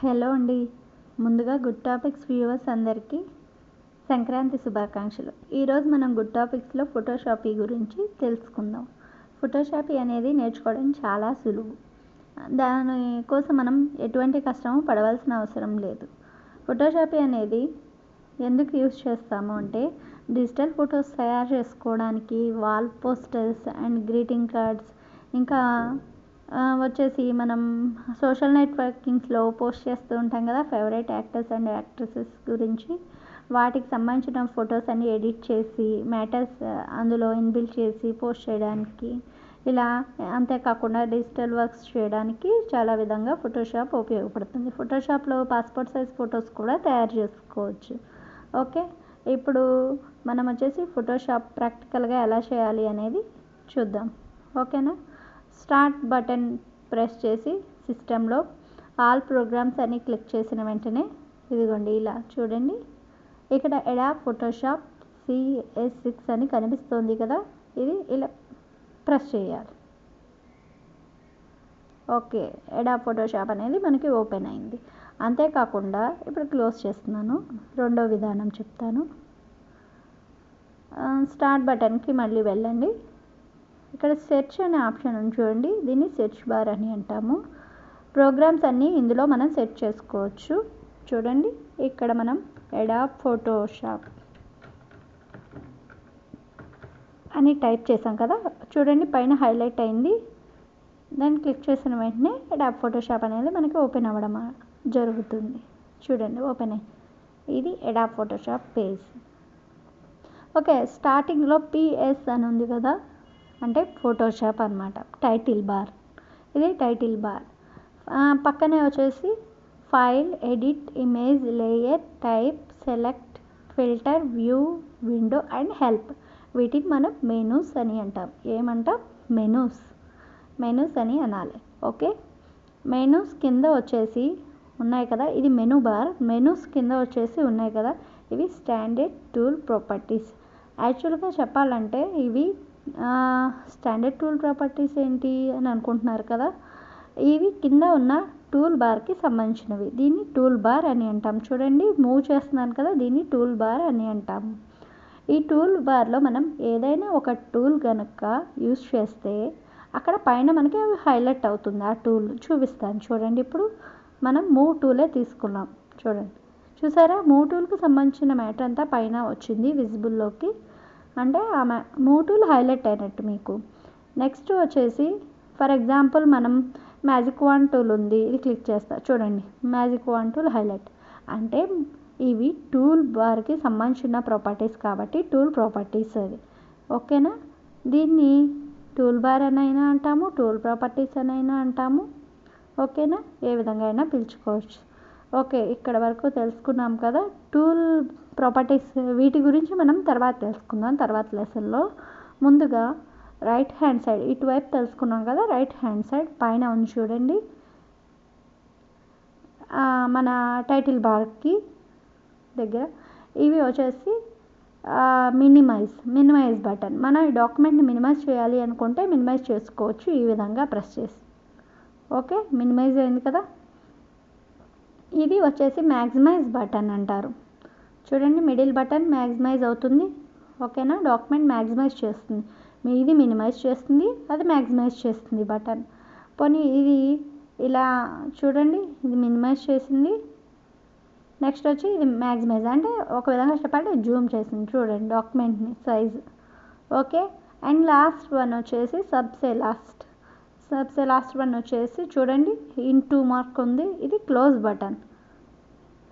Hello అండి. ముందుగా good topics viewers అందరికీ సంక్రాంతి శుభాకాంక్షలు. ఈరోజు మనం గుడ్ టాపిక్స్లో ఫోటోషాపీ గురించి తెలుసుకుందాం. ఫోటోషాపీ అనేది నేర్చుకోవడం చాలా సులువు. దాని కోసం మనం ఎటువంటి కష్టము పడవలసిన అవసరం లేదు. ఫోటోషాపీ అనేది ఎందుకు యూజ్ చేస్తాము అంటే డిజిటల్ ఫొటోస్ తయారు చేసుకోవడానికి wall posters and greeting cards ఇంకా వచ్చేసి మనం సోషల్ నెట్వర్కింగ్స్లో పోస్ట్ చేస్తూ ఉంటాం కదా ఫేవరెట్ యాక్టర్స్ అండ్ యాక్ట్రసెస్ గురించి. వాటికి సంబంధించిన ఫొటోస్ అన్ని ఎడిట్ చేసి మ్యాటర్స్ అందులో ఇన్బిల్ట్ చేసి పోస్ట్ చేయడానికి. ఇలా అంతేకాకుండా డిజిటల్ వర్క్స్ చేయడానికి చాలా విధంగా ఫోటోషాప్ ఉపయోగపడుతుంది. ఫోటోషాప్లో పాస్పోర్ట్ సైజ్ ఫొటోస్ కూడా తయారు చేసుకోవచ్చు. ఓకే ఇప్పుడు మనం వచ్చేసి ఫోటోషాప్ ప్రాక్టికల్గా ఎలా చేయాలి అనేది చూద్దాం. ఓకేనా స్టార్ట్ బటన్ ప్రెస్ చేసి సిస్టంలో ఆల్ ప్రోగ్రామ్స్ అని క్లిక్ చేసిన వెంటనే ఇదిగోండి ఇలా చూడండి. ఇక్కడ ఎడా ఫోటోషాప్ సిఎస్ సిక్స్ అని కనిపిస్తుంది కదా. ఇది ఇలా ప్రెస్ చేయాలి. ఓకే ఎడా ఫోటోషాప్ అనేది మనకి ఓపెన్ అయింది. అంతేకాకుండా ఇప్పుడు క్లోజ్ చేస్తున్నాను. రెండో విధానం చెప్తాను. స్టార్ట్ బటన్కి మళ్ళీ వెళ్ళండి. ఇక్కడ సెర్చ్ అనే ఆప్షన్ ఉంది చూడండి. దీన్ని సెర్చ్ బార్ అని అంటాము. ప్రోగ్రామ్స్ అన్నీ ఇందులో మనం సెట్ చేసుకోవచ్చు. చూడండి. ఇక్కడ మనం ఎడా ఫోటోషాప్ అని టైప్ చేసాం కదా. చూడండి. పైన హైలైట్ అయింది. దాన్ని క్లిక్ చేసిన వెంటనే ఎడాప్ ఫోటోషాప్ అనేది మనకి ఓపెన్ అవ్వడం జరుగుతుంది. చూడండి. ఓపెన్ అయ్యి ఇది ఎడాప్ ఫోటోషాప్ పేజ్. ఓకే. స్టార్టింగ్లో పిఎస్ అని ఉంది కదా. అంటే ఫోటోషాప్ అనమాట టైటిల్ బార్ ఇది టైటిల్ బార్ పక్కనే వచ్చేసి file edit image layer type select filter view window and help వీటిని మనం మెనూస్ అని అంటాం. ఏమంటాం? మెనూస్ మెనూస్ అని అనాలి. ఓకే మెనూస్ కింద వచ్చేసి ఉన్నాయి కదా? ఇది మెనూ బార్ మెనూస్ కింద వచ్చేసి ఉన్నాయి కదా? ఇవి స్టాండర్డ్ టూల్ ప్రాపర్టీస్ యాక్చువల్గా చెప్పాలంటే ఇవి స్టాండర్డ్ టూల్ ప్రాపర్టీస్ ఏంటి అని అనుకుంటున్నారు కదా? ఇవి కింద ఉన్న టూల్ బార్కి సంబంధించినవి. దీన్ని టూల్ బార్ అని అంటాం. చూడండి మూవ్ చేస్తున్నాను కదా దీన్ని టూల్ బార్ అని అంటాం. ఈ టూల్ బార్లో మనం ఏదైనా ఒక టూల్ కనుక యూస్ చేస్తే అక్కడ పైన మనకి హైలైట్ అవుతుంది. ఆ టూల్ చూపిస్తాను. చూడండి ఇప్పుడు మనం మూవ్ టూలే తీసుకున్నాం. చూడండి. చూసారా? మూవ్ టూల్కి సంబంధించిన మ్యాటర్ అంతా పైన వచ్చింది విజిబుల్లోకి అంటే ఆ మ్యా టూల్ హైలైట్ అయినట్టు మీకు. నెక్స్ట్ వచ్చేసి ఫర్ ఎగ్జాంపుల్ మనం మ్యాజిక్ వన్ టూల్ ఉంది ఇది క్లిక్ చేస్తా. చూడండి మ్యాజిక్ వన్ టూల్ హైలైట్. అంటే ఇవి టూల్ బార్కి సంబంధించిన ప్రాపర్టీస్ కాబట్టి టూల్ ప్రాపర్టీస్ అది. ఓకేనా? దీన్ని టూల్ బార్ అని అయినా అంటాము టూల్ ప్రాపర్టీస్ అని అయినా అంటాము. ఓకేనా? ఏ విధంగా అయినా పిలుచుకోవచ్చు. ఓకే ఇక్కడ వరకు తెలుసుకున్నాం కదా టూల్ ప్రాపర్టీస్ వీటి గురించి మనం తర్వాత తెలుసుకుందాం. తర్వాత లెసన్లో ముందుగా రైట్ హ్యాండ్ సైడ్ ఇటువైపు తెలుసుకున్నాం కదా రైట్ హ్యాండ్ సైడ్ పైన ఉంది చూడండి. మన టైటిల్ బార్కి దగ్గర. ఇవి వచ్చేసి మినిమైజ్ మినిమైజ్ బటన్. మనం ఈ డాక్యుమెంట్ని మినిమైజ్ చేయాలి అనుకుంటే మినిమైజ్ చేసుకోవచ్చు. ఈ విధంగా ప్రెస్ చేసి. ఓకే? మినిమైజ్ అయింది కదా? ఇది వచ్చేసి మ్యాక్సిమైజ్ బటన్ అంటారు. చూడండి మిడిల్ బటన్ మ్యాక్సిమైజ్ అవుతుంది. ఓకేనా? డాక్యుమెంట్ మ్యాక్సిమైజ్ చేస్తుంది. మీ ఇది మినిమైజ్ చేస్తుంది అది మ్యాక్సిమైజ్ చేస్తుంది బటన్ పోనీ ఇది ఇలా చూడండి ఇది మినిమైజ్ చేసింది. నెక్స్ట్ వచ్చి ఇది మ్యాక్సిమైజ్ అంటే ఒక విధంగా చెప్పాలంటే జూమ్ చేసింది చూడండి డాక్యుమెంట్ని size okay? And last one వచ్చేసి సబ్సే లాస్ట్ సబ్సే లాస్ట్ వన్ వచ్చేసి చూడండి ఇన్ టూ మార్క్ ఉంది. ఇది క్లోజ్ బటన్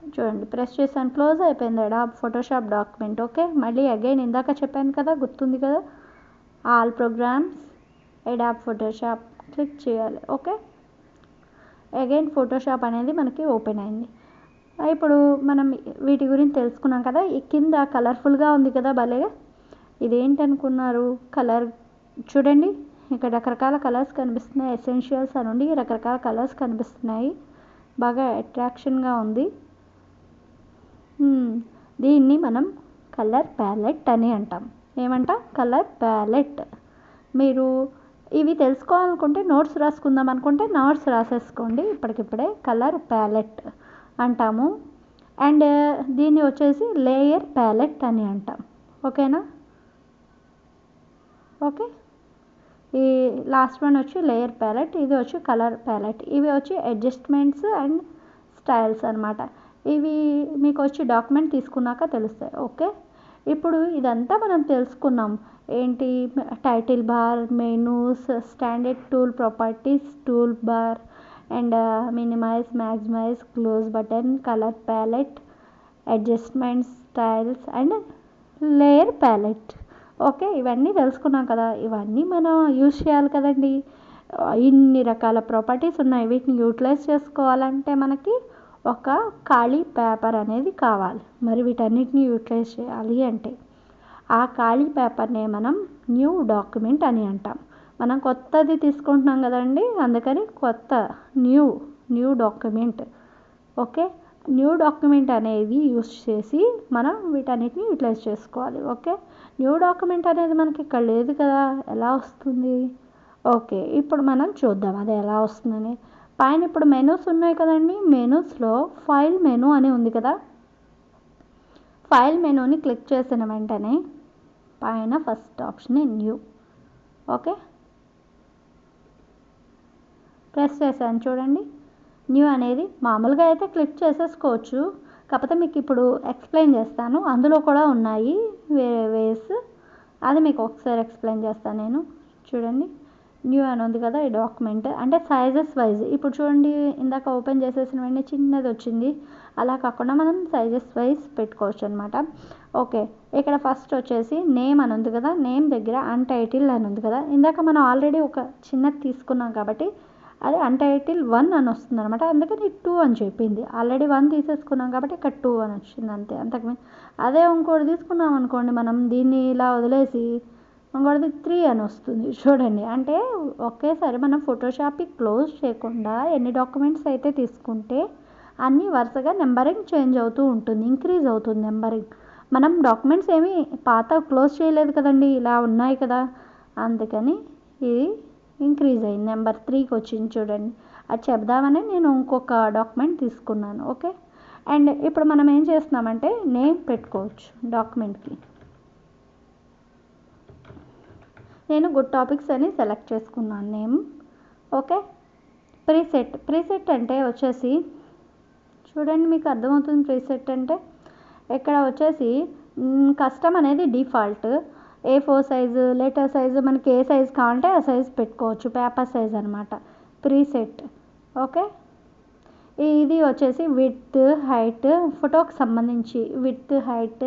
చూడండి ప్రెస్ చేశాను క్లోజ్ అయిపోయింది ఎడా ఫోటోషాప్ డాక్యుమెంట్ ఓకే మళ్ళీ అగైన్ ఇందాక చెప్పాను కదా గుర్తుంది కదా? All programs Adobe Photoshop click చేయాలి ఓకే అగైన్ ఫోటోషాప్ అనేది మనకి ఓపెన్ అయింది. ఇప్పుడు మనం వీటి గురించి తెలుసుకున్నాం కదా ఈ కింద కలర్ఫుల్గా ఉంది కదా భలేగా? ఇదేంటి అనుకున్నారు? కలర్ చూడండి ఇక్కడ రకరకాల కలర్స్ కనిపిస్తున్నాయి ఎసెన్షియల్స్ అని ఉండి రకరకాల కలర్స్ కనిపిస్తున్నాయి. బాగా అట్రాక్షన్గా ఉంది. దీన్ని మనం కలర్ ప్యాలెట్ అని అంటాం. ఏమంట? Colour palette. మీరు ఇవి తెలుసుకోవాలనుకుంటే నోట్స్ రాసుకుందాం అనుకుంటే నోట్స్ రాసేసుకోండి. ఇప్పటికిప్పుడే కలర్ ప్యాలెట్ అంటాము. అండ్ దీన్ని వచ్చేసి లేయర్ ప్యాలెట్ అని అంటాం. ఓకేనా? ఓకే. ఈ లాస్ట్ వన్ వచ్చి లేయర్ ప్యాలెట్ ఇది వచ్చి కలర్ ప్యాలెట్. ఇవి వచ్చి అడ్జస్ట్మెంట్స్ అండ్ స్టైల్స్ అనమాట ఇవి మీకు వచ్చి డాక్యుమెంట్ తీసుకున్నాక తెలుస్తాయి ఓకే? ఇప్పుడు ఇదంతా మనం తెలుసుకున్నాం. ఏంటి? Title bar menus standard tool properties tool bar and minimise maximise close button colour palette adjustments styles and layer palette. Okay? ఇవన్నీ తెలుసుకున్నాం కదా. ఇవన్నీ మనం యూజ్ చేయాలి కదండి. ఇన్ని రకాల ప్రాపర్టీస్ ఉన్నాయి. వీటిని యూటిలైజ్ చేసుకోవాలంటే మనకి ఒక ఖాళీ పేపర్ అనేది కావాలి. మరి వీటన్నిటిని యూటిలైజ్ చేయాలి అంటే ఆ ఖాళీ పేపర్నే మనం న్యూ డాక్యుమెంట్ అని అంటాం. మనం కొత్తది తీసుకుంటున్నాం కదండి అందుకని కొత్త new new document. Okay? New document అనేది యూస్ చేసి మనం వీటన్నిటిని యూటిలైజ్ చేసుకోవాలి. ఓకే? న్యూ డాక్యుమెంట్ అనేది మనకి ఇక్కడ లేదు కదా ఎలా వస్తుంది? ఓకే ఇప్పుడు మనం చూద్దాం అది ఎలా వస్తుందని. పైన ఇప్పుడు మెనూస్ ఉన్నాయి కదండి. మెనూస్లో ఫైల్ మెనూ అని ఉంది కదా. ఫైల్ మెనూని క్లిక్ చేసిన వెంటనే పైన first option new okay press చేశాను చూడండి. న్యూ అనేది మామూలుగా అయితే క్లిక్ చేసేసుకోవచ్చు. కాకపోతే మీకు ఇప్పుడు ఎక్స్ప్లెయిన్ చేస్తాను. అందులో కూడా ఉన్నాయి వేరే వేస్ అది మీకు ఒకసారి ఎక్స్ప్లెయిన్ చేస్తాను నేను. చూడండి. న్యూ అని ఉంది కదా ఈ డాక్యుమెంట్. అంటే సైజెస్ వైజ్ ఇప్పుడు చూడండి ఇందాక ఓపెన్ చేసేసిన వెంటనే చిన్నది వచ్చింది. అలా కాకుండా మనం సైజెస్ వైజ్ పెట్టుకోవచ్చు అనమాట ఓకే ఇక్కడ ఫస్ట్ వచ్చేసి నేమ్ అని ఉంది కదా. నేమ్ దగ్గర అన్టైటిల్ అని ఉంది కదా. ఇందాక మనం ఆల్రెడీ ఒక చిన్నది తీసుకున్నాం కాబట్టి అది అన్టైటిల్ వన్ అని వస్తుంది అనమాట అందుకని టూ అని చెప్పింది. ఆల్రెడీ వన్ తీసేసుకున్నాం కాబట్టి ఇక్కడ టూ అని వచ్చింది అంతే. అంతకు అదే ఇంకోటి తీసుకున్నాం అనుకోండి మనం దీన్ని ఇలా వదిలేసి ఇంకోటిది త్రీ అని వస్తుంది. చూడండి. అంటే ఒకేసారి మనం ఫోటోషాప్కి క్లోజ్ చేయకుండా ఎన్ని డాక్యుమెంట్స్ అయితే తీసుకుంటే అన్నీ వరుసగా నెంబరింగ్ చేంజ్ అవుతూ ఉంటుంది. ఇంక్రీజ్ అవుతుంది నెంబరింగ్ మనం డాక్యుమెంట్స్ ఏమీ పాత క్లోజ్ చేయలేదు కదండి. ఇలా ఉన్నాయి కదా. అందుకని ఇది ఇంక్రీజ్ అయింది. నెంబర్ త్రీకి వచ్చింది చూడండి. అది చెప్దామని నేను ఇంకొక డాక్యుమెంట్ తీసుకున్నాను. ఓకే అండ్ ఇప్పుడు మనం ఏం చేస్తున్నామంటే నేమ్ పెట్టుకోవచ్చు డాక్యుమెంట్కి నేను గుడ్ టాపిక్స్ అని సెలెక్ట్ చేసుకున్నాను నేమ్. ఓకే ప్రీసెట్ ప్రీసెట్ అంటే వచ్చేసి చూడండి మీకు అర్థమవుతుంది ప్రీసెట్ అంటే? ఇక్కడ వచ్చేసి కస్టమ్ అనేది default A four size letter size మనకి ఏ సైజు కావాలంటే ఆ సైజు పెట్టుకోవచ్చు. పేపర్ సైజ్ అనమాట ప్రీసెట్ ఓకే ఇది వచ్చేసి విత్ హైట్ ఫోటోకి సంబంధించి. Width height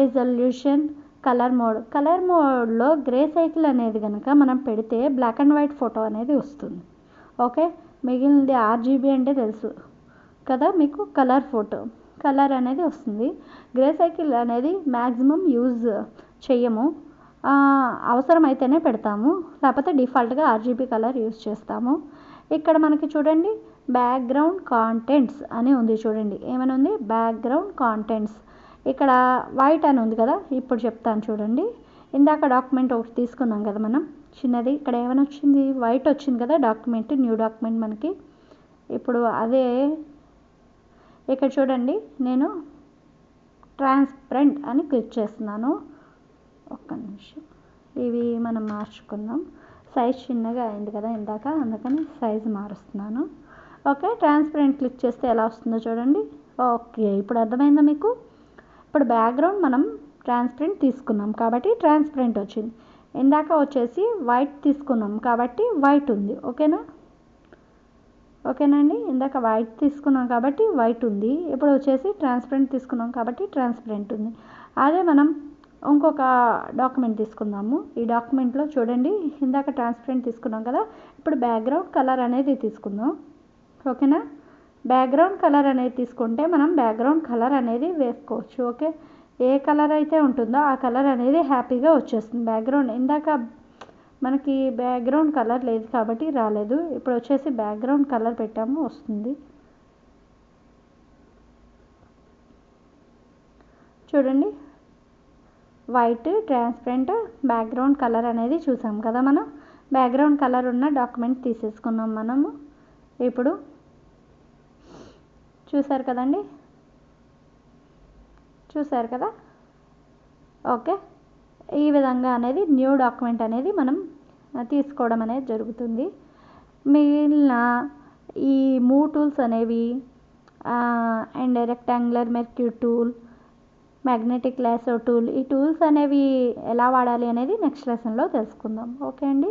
resolution colour mode colour మోడ్లో గ్రే సైకిల్ అనేది కనుక మనం పెడితే బ్లాక్ అండ్ వైట్ ఫోటో అనేది వస్తుంది. ఓకే? మిగిలింది ఆర్జీబీ అంటే తెలుసు కదా మీకు? కలర్ ఫోటో కలర్ అనేది వస్తుంది. గ్రే సైకిల్ అనేది మ్యాక్సిమం యూజ్ చెయ్యము. అవసరమైతేనే పెడతాము. లేకపోతే డిఫాల్ట్గా ఆర్జీబీ కలర్ యూజ్ చేస్తాము. ఇక్కడ మనకి చూడండి బ్యాక్గ్రౌండ్ కాంటెంట్స్ అని ఉంది చూడండి. ఏమని ఉంది? Background contents. ఇక్కడ వైట్ అని ఉంది కదా ఇప్పుడు చెప్తాను చూడండి. ఇందాక డాక్యుమెంట్ ఒకటి తీసుకున్నాం కదా మనం చిన్నది. ఇక్కడ ఏమైనా వచ్చింది? వైట్ వచ్చింది కదా డాక్యుమెంట్ న్యూ డాక్యుమెంట్ మనకి. ఇప్పుడు అదే ఇక్కడ చూడండి నేను ట్రాన్స్పరెంట్ అని క్లిక్ చేస్తున్నాను. ఒక్క నిమిషం. ఇవి మనం మార్చుకుందాం. సైజ్ చిన్నగా అయింది కదా ఇందాక అందుకని సైజ్ మారుస్తున్నాను. ఓకే ట్రాన్స్పరెంట్ క్లిక్ చేస్తే ఎలా వస్తుందో చూడండి. ఓకే ఇప్పుడు అర్థమైందా మీకు? ఇప్పుడు బ్యాక్గ్రౌండ్ మనం ట్రాన్స్పరెంట్ తీసుకున్నాం కాబట్టి ట్రాన్స్పరెంట్ వచ్చింది. ఇందాక వచ్చేసి వైట్ తీసుకున్నాం కాబట్టి వైట్ ఉంది. ఓకేనా? ఓకేనండి? ఇందాక వైట్ తీసుకున్నాం కాబట్టి వైట్ ఉంది. ఇప్పుడు వచ్చేసి ట్రాన్స్పరెంట్ తీసుకున్నాం కాబట్టి ట్రాన్స్పరెంట్ ఉంది. అదే మనం ఇంకొక డాక్యుమెంట్ తీసుకుందాము. ఈ డాక్యుమెంట్లో చూడండి. ఇందాక ట్రాన్స్పరెంట్ తీసుకున్నాం కదా. ఇప్పుడు బ్యాక్గ్రౌండ్ కలర్ అనేది తీసుకుందాం. ఓకేనా? బ్యాక్గ్రౌండ్ కలర్ అనేది తీసుకుంటే మనం బ్యాక్గ్రౌండ్ కలర్ అనేది వేసుకోవచ్చు ఓకే? ఏ కలర్ అయితే ఉంటుందో ఆ కలర్ అనేది హ్యాపీగా వచ్చేస్తుంది. బ్యాక్గ్రౌండ్ ఇందాక మనకి బ్యాక్గ్రౌండ్ కలర్ లేదు కాబట్టి రాలేదు. ఇప్పుడు వచ్చేసి బ్యాక్గ్రౌండ్ కలర్ పెట్టాము వస్తుంది. చూడండి. వైట్ ట్రాన్స్పరెంట్ బ్యాక్గ్రౌండ్ కలర్ అనేది చూసాం కదా మనం? బ్యాక్గ్రౌండ్ కలర్ ఉన్న డాక్యుమెంట్ తీసేసుకున్నాం మనము. ఇప్పుడు చూసారు కదండి? చూసారు కదా? ఓకే. ఈ విధంగా అనేది న్యూ డాక్యుమెంట్ అనేది మనం తీసుకోవడం అనేది జరుగుతుంది. మిగిలిన ఈ మూవ్ టూల్స్ అనేవి and rectangular marquee tool magnetic lasso tool ఈ టూల్స్ అనేవి ఎలా వాడాలి అనేది నెక్స్ట్ లెసన్లో తెలుసుకుందాం. ఓకే అండి?